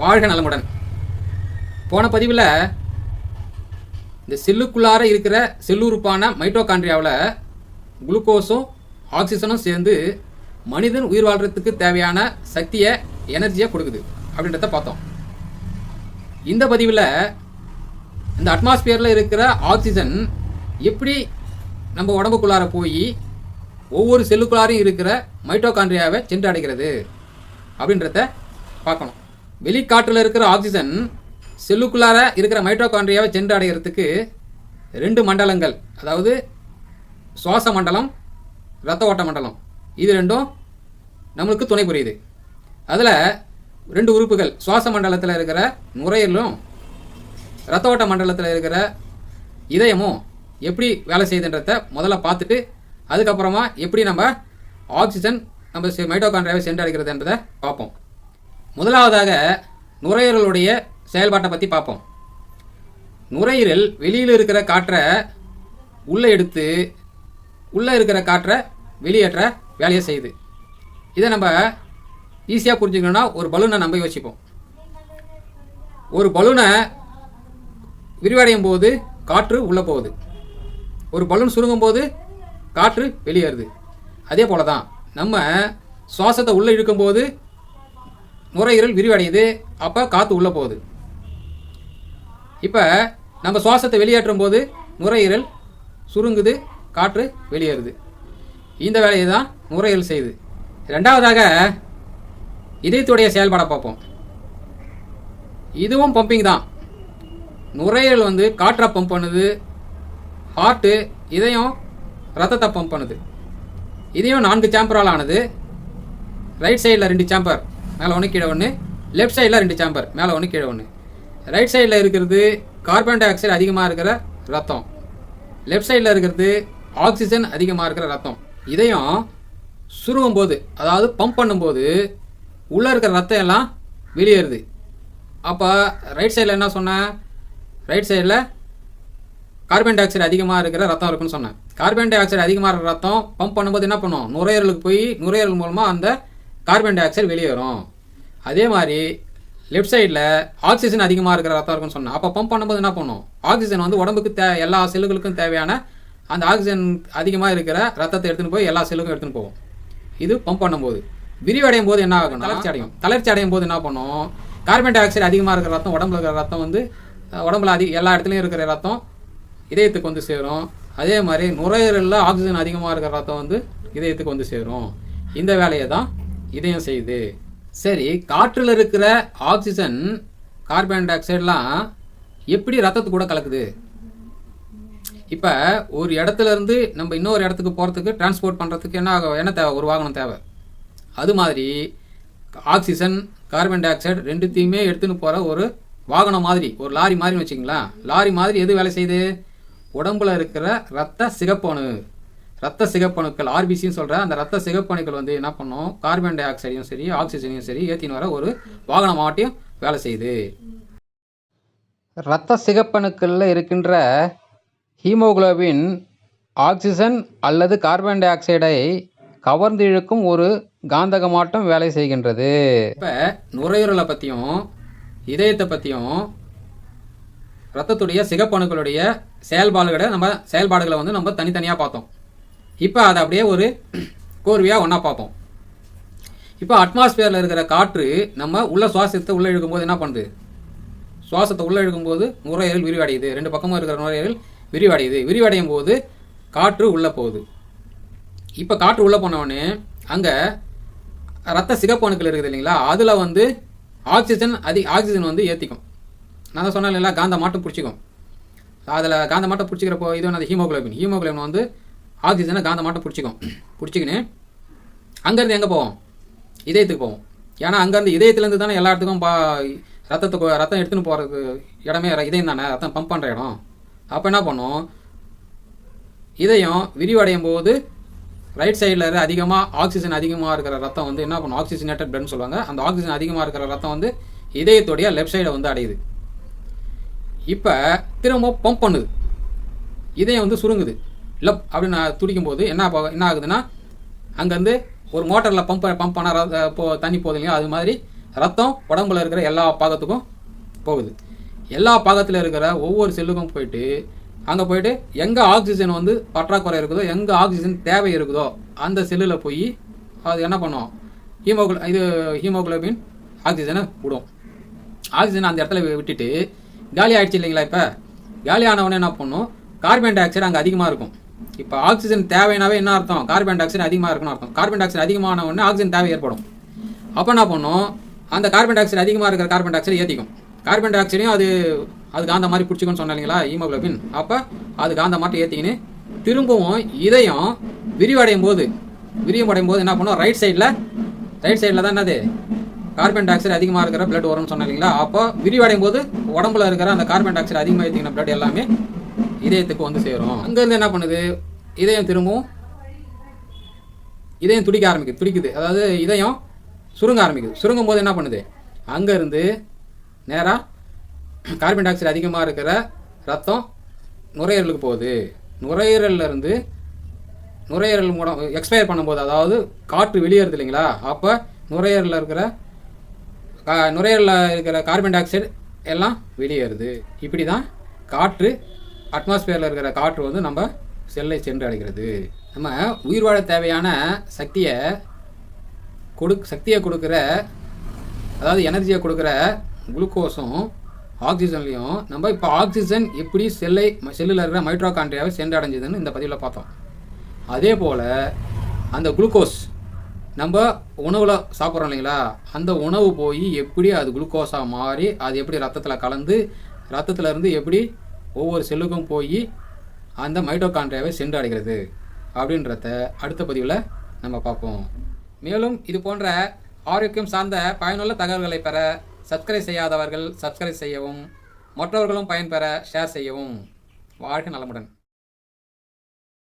வாழ்க நலமுடன். போன பதிவில் இந்த செல்லுக்குள்ளார இருக்கிற செல்லுறுப்பான மைட்டோகாண்ட்ரியாவில் குளுக்கோஸும் ஆக்சிஜனும் சேர்ந்து மனிதன் உயிர் வாழ்கிறதுக்கு தேவையான சக்தியை எனர்ஜியை கொடுக்குது அப்படின்றத பார்த்தோம். இந்த பதிவில் இந்த அட்மாஸ்பியரில் இருக்கிற ஆக்சிஜன் எப்படி நம்ம உடம்புக்குள்ளார போய் ஒவ்வொரு செல்லுக்குள்ளாரையும் இருக்கிற மைட்டோகாண்ட்ரியாவை சென்று அடைகிறது அப்படின்றத பார்க்கணும். வெளிக்காற்றில் இருக்கிற ஆக்சிஜன் செல்லுக்குள்ளார இருக்கிற மைட்டோகாண்ட்ரியாவை சென்று அடைகிறதுக்கு ரெண்டு மண்டலங்கள் அதாவது சுவாச மண்டலம் இரத்த ஓட்ட மண்டலம். இது ரெண்டும் நம்மளுக்கு துணை புரியுது. அதில் ரெண்டு உறுப்புகள் சுவாச மண்டலத்தில் இருக்கிற நுரையீரலும் இரத்த ஓட்ட மண்டலத்தில் இருக்கிற இதயமும் எப்படி வேலை செய்யுதுன்றத முதல்ல பார்த்துட்டு அதுக்கப்புறமா எப்படி நம்ம ஆக்சிஜன் நம்ம செ- மைட்டோகாண்ட்ரியாவை சென்றடைகிறதுன்றதை பார்ப்போம். முதலாவதாக நுரையீரலுடைய செயல்பாட்டை பற்றி பார்ப்போம். நுரையீரல் வெளியில் இருக்கிற காற்றை உள்ளே எடுத்து உள்ளே இருக்கிற காற்றை வெளியேற்ற வேலையை செய்யுது. இதை நம்ம ஈஸியாக புரிஞ்சுக்கணும்னா ஒரு பலூனை நம்ம யோசிப்போம். ஒரு பலூனை விரிவடையும் போது காற்று உள்ளே போகுது. ஒரு பலூன் சுருங்கும் போது காற்று வெளியேறுது. அதே போல தான் நம்ம சுவாசத்தை உள்ளே இழுக்கும்போது நுரையீரல் விரிவடையுது. அப்போ காற்று உள்ளே போகுது. இப்போ நம்ம சுவாசத்தை வெளியேற்றும் போது நுரையீரல் சுருங்குது காற்று வெளியேறுது. இந்த வேலையை தான் நுரையீரல் செய்யுது. ரெண்டாவதாக இதயத்துடைய செயல்பாடை பார்ப்போம். இதுவும் பம்பிங் தான். நுரையீரல் வந்து காற்றை பம்ப் பண்ணுது. ஹார்ட்டு இதயம் ரத்தத்தை பம்ப் பண்ணுது. இதையும் நான்கு சேம்பரால் ஆனது. ரைட் சைடில் ரெண்டு சேம்பர் மேலே ஒன்று கீழே ஒன்று லெஃப்ட் சைடில் ரெண்டு சேம்பர் மேலே ஒன்று கீழே ஒன்று ரைட் சைடில் இருக்கிறது கார்பன் டை ஆக்சைடு அதிகமாக இருக்கிற ரத்தம். லெஃப்ட் சைடில் இருக்கிறது ஆக்சிஜன் அதிகமாக இருக்கிற ரத்தம். இதையும் சுருவும் போது அதாவது பம்ப் பண்ணும்போது உள்ளே இருக்கிற ரத்தம் எல்லாம் வெளியேறுது. அப்போ ரைட் சைடில் என்ன சொன்னேன்? ரைட் சைடில் கார்பன் டை ஆக்சைடு அதிகமாக இருக்கிற ரத்தம் இருக்குன்னு சொன்னேன். கார்பன் டை ஆக்சைடு அதிகமாக இருக்கிற ரத்தம் பம்ப் பண்ணும்போது என்ன பண்ணும்? நுரையீரலுக்கு போய் நுரையீரல் மூலமாக அந்த கார்பன் டை ஆக்சைடு வெளியேறும் அதே மாதிரி லெஃப்ட் சைடில் ஆக்சிஜன் அதிகமாக இருக்கிற ரத்தம் இருக்குன்னு சொன்னேன் அப்போ பம்ப் பண்ணும்போது என்ன பண்ணும்? ஆக்சிஜன் வந்து உடம்புக்கு தே எல்லா செல்லுகளுக்கும் தேவையான அந்த ஆக்சிஜன் அதிகமாக இருக்கிற ரத்தத்தை எடுத்துன்னு போய் எல்லா செல்லுக்கும் எடுத்துன்னு போகும். இது பம்ப் பண்ணும்போது. விரிவடையும் போது என்ன ஆகும் தளர்ச்சி அடையும். தளர்ச்சி அடையும் போது என்ன பண்ணும்? கார்பன் டை ஆக்சைடு அதிகமாக இருக்கிற ரத்தம் உடம்புல இருக்கிற ரத்தம் வந்து உடம்புல அதிக எல்லா இடத்துலையும் இருக்கிற ரத்தம் இதயத்துக்கு வந்து சேரும். அதே மாதிரி நுரையீரலில் ஆக்சிஜன் அதிகமாக இருக்கிற ரத்தம் வந்து இதயத்துக்கு வந்து சேரும். இந்த வேலையை தான் இதயம் செய்யுது சரி காற்றில் இருக்கிற ஆக்சிஜன் கார்பன் டை ஆக்சைடெலாம் எப்படி ரத்தத்து கூட கலக்குது? இப்போ ஒரு இடத்துல இருந்து நம்ம இன்னொரு இடத்துக்கு போகிறதுக்கு டிரான்ஸ்போர்ட் பண்ணுறதுக்கு என்ன ஆகும் என்ன தேவை? ஒரு வாகனம் தேவை. அது மாதிரி ஆக்சிஜன் கார்பன் டை ஆக்சைடு ரெண்டுத்தையுமே எடுத்துன்னு போகிற ஒரு வாகனம் மாதிரி ஒரு லாரி மாதிரின்னு வச்சுங்களேன் லாரி மாதிரி எது வேலை செய்யுது? உடம்புல இருக்கிற ரத்த சிகப்பணு. ரத்த சிகப்பணுக்கள் ஆர்பிசின்னு சொல்கிற அந்த ரத்த சிகப்பணுக்கள் வந்து என்ன பண்ணும்? கார்பன் டை ஆக்சைடையும் சரி ஆக்சிஜனையும் சரி ஏற்றின்னு வர ஒரு வாகனமாட்டியும் வேலை செய்யுது. இரத்த சிகப்பணுக்களில் இருக்கின்ற ஹீமோகுளோபின் ஆக்சிஜன் அல்லது கார்பன் டை ஆக்சைடை கவர்ந்து இழுக்கும் ஒரு காந்தக மாட்டம் வேலை செய்கின்றது. இப்போ நுரையீரலை பற்றியும் இதயத்தை பற்றியும் ரத்தத்துடைய சிகப்பணுக்களுடைய செயல்பாடுகளை நம்ம செயல்பாடுகளை வந்து நம்ம தனித்தனியாக பார்த்தோம். இப்போ அதை அப்படியே ஒரு கோர்வையாக ஒன்றா பார்ப்போம். இப்போ அட்மாஸ்பியரில் இருக்கிற காற்று நம்ம உள்ள சுவாசத்தை உள்ளே இழுக்கும்போது என்ன பண்ணுது? சுவாசத்தை உள்ளே இழுக்கும்போது நுரையீரல் விரிவடையுது. ரெண்டு பக்கமும் இருக்கிற நுரையீரல் விரிவடையுது. விரிவடையும் போது காற்று உள்ளே போகுது. இப்போ காற்று உள்ளே போனவொடனே அங்கே ரத்த சிகப்பணுக்கள் இருக்குது இல்லைங்களா? அதில் வந்து ஆக்சிஜன் அதி ஆக்சிஜன் வந்து ஏற்றிக்கும் நான் தான் சொன்னேன் இல்லைங்களா காந்த மாட்டம் பிடிச்சிக்கும். அதில் காந்த மாட்டம் பிடிச்சிக்கிறப்போ இது வந்து ஹீமோகுளோபின் ஹீமோகுளோபின் வந்து ஆக்சிஜனை காந்த மாட்டம் பிடிச்சிக்கும். பிடிச்சிக்கின்னு அங்கேருந்து எங்கே போவோம்? இதயத்துக்கு போவோம். ஏன்னா அங்கேருந்து இதயத்துலேருந்து தானே எல்லா இடத்துக்கும் பா ரத்தத்துக்கு ரத்தம் எடுத்துன்னு போகிறதுக்கு இடமே இதயம் தானே ரத்தம் பம்ப் பண்ணுற இடம். அப்போ என்ன பண்ணும் இதயம் விரிவடையும் போது ரைட் சைடில் அதிகமாக ஆக்சிஜன் அதிகமாக இருக்கிற ரத்தம் வந்து என்ன பண்ணும்? ஆக்சிஜனேட்டட் பிளட்னு சொல்லுவாங்க. அந்த ஆக்சிஜன் அதிகமாக இருக்கிற ரத்தம் வந்து இதயத்துடைய லெஃப்ட் சைடை வந்து அடையுது. இப்போ திரும்ப பம்ப் பண்ணுது. இதயம் வந்து சுருங்குது. லப் அப்படின்னு துடிக்கும் போது என்ன என்ன ஆகுதுன்னா அங்கேருந்து ஒரு மோட்டரில் பம்ப் பம்ப் பண்ணால் ர- போ தண்ணி போகுது இல்லையா? அது மாதிரி ரத்தம் உடம்புல இருக்கிற எல்லா பாகத்துக்கும் போகுது. எல்லா பாகத்தில் இருக்கிற ஒவ்வொரு செல்லுக்கும் போயிட்டு அங்கே போயிட்டு எங்கே ஆக்சிஜன் வந்து பற்றாக்குறை இருக்குதோ எங்கே ஆக்சிஜன் தேவை இருக்குதோ அந்த செல்லில் போய் அது என்ன பண்ணும்? ஹீமோகுள இது ஹீமோகுளோபின் ஆக்சிஜனை விடும். ஆக்சிஜன் அந்த இடத்துல விட்டுட்டு காலி ஆயிடுச்சு இல்லைங்களா இப்போ? காலி ஆனவொடனே என்ன பண்ணும்? கார்பன் டை ஆக்சைடு அங்கே அதிகமாக இருக்கும். இப்போ ஆக்சிஜன் தேவைனாவே என்ன அர்த்தம்? கார்பன் டை ஆக்சைடு அதிகமாக இருக்கணும் அர்த்தம். கார்பன் டை ஆக்சைடு அதிகமான உடனே ஆக்சிஜன் தேவை ஏற்படும். அப்போ என்ன பண்ணும்? அந்த கார்பன் டை ஆக்சைடு அதிகமாக இருக்கிற கார்பன் டை ஆக்சைடு ஏற்றிக்கும் கார்பன் டை ஆக்சைடையும் அது அது காந்த மாதிரி பிடிச்சிக்கணும்னு சொன்னேன் இல்லைங்களா? ஹீமோகுளோபின் அப்போ அது காந்த மாதிரி ஏற்றிக்கின்னு திரும்பவும் இதயம் விரிவடையும் போது விரிவடையும் போது என்ன பண்ணும்? ரைட் சைடில் ரைட் சைடில் தான் என்னது? கார்பன் டை ஆக்சைடு அதிகமாக இருக்கிற பிளட் வரும்னு சொன்னேன் இல்லைங்களா? அப்போ விரிவடையும் போது உடம்புல இருக்கிற அந்த கார்பன் டை ஆக்சைடு அதிகமாக ஏற்றிக்கின பிளட் எல்லாமே இதயத்துக்கு வந்து சேரும். அங்கேருந்து என்ன பண்ணுது? இதயம் திரும்பவும் இதயம் துடிக்க ஆரம்பிக்குது. துடிக்குது. அதாவது இதயம் சுருங்க ஆரம்பிக்குது. சுருங்கும் போது என்ன பண்ணுது? அங்கேருந்து நேராக கார்பன் டை ஆக்சைடு அதிகமாக இருக்கிற ரத்தம் நுரையீரலுக்கு போகுது. நுரையீரலில் இருந்து நுரையீரல் மூலம் எக்ஸ்பயர் பண்ணும்போது அதாவது காற்று வெளியேறுது இல்லைங்களா? அப்போ நுரையீரலில் இருக்கிற கா- நுரையீரலில் இருக்கிற கார்பன் டை ஆக்சைடு எல்லாம் வெளியேறுது. இப்படி தான் காற்று அட்மாஸ்பியரில் இருக்கிற காற்று வந்து நம்ம செல்லை சென்று அடைகிறது. நம்ம உயிர் வாழ தேவையான சக்தியை கொடு சக்தியை கொடுக்குற அதாவது எனர்ஜியை கொடுக்குற குளுக்கோஸும் ஆக்சிஜன்லையும் நம்ம இப்போ ஆக்சிஜன் எப்படி செல்லை செல்லில் இருக்கிற மைட்ரோகாண்ட்ரியாவை சென்றடைஞ்சதுன்னு இந்த பதிவில் பார்த்தோம். அதே போல் அந்த குளுக்கோஸ் நம்ம உணவில் சாப்பிட்றோம் இல்லைங்களா? அந்த உணவு போய் எப்படி அது குளுக்கோஸாக மாறி அது எப்படி ரத்தத்தில் கலந்து ரத்தத்தில் இருந்து எப்படி ஒவ்வொரு செல்லுக்கும் போய் அந்த மைட்டோகாண்ட்ரியாவை சென்று அடைகிறது அப்படின்றத அடுத்த பதிவில் நம்ம பார்ப்போம். மேலும் இது போன்ற ஆரோக்கியம் சார்ந்த பயனுள்ள தகவல்களை பெற சப்ஸ்கிரைப் செய்யாதவர்கள் சப்ஸ்கிரைப் செய்யவும் மற்றவர்களும் பயன்பெற ஷேர் செய்யவும். வாழ்க நலமுடன்.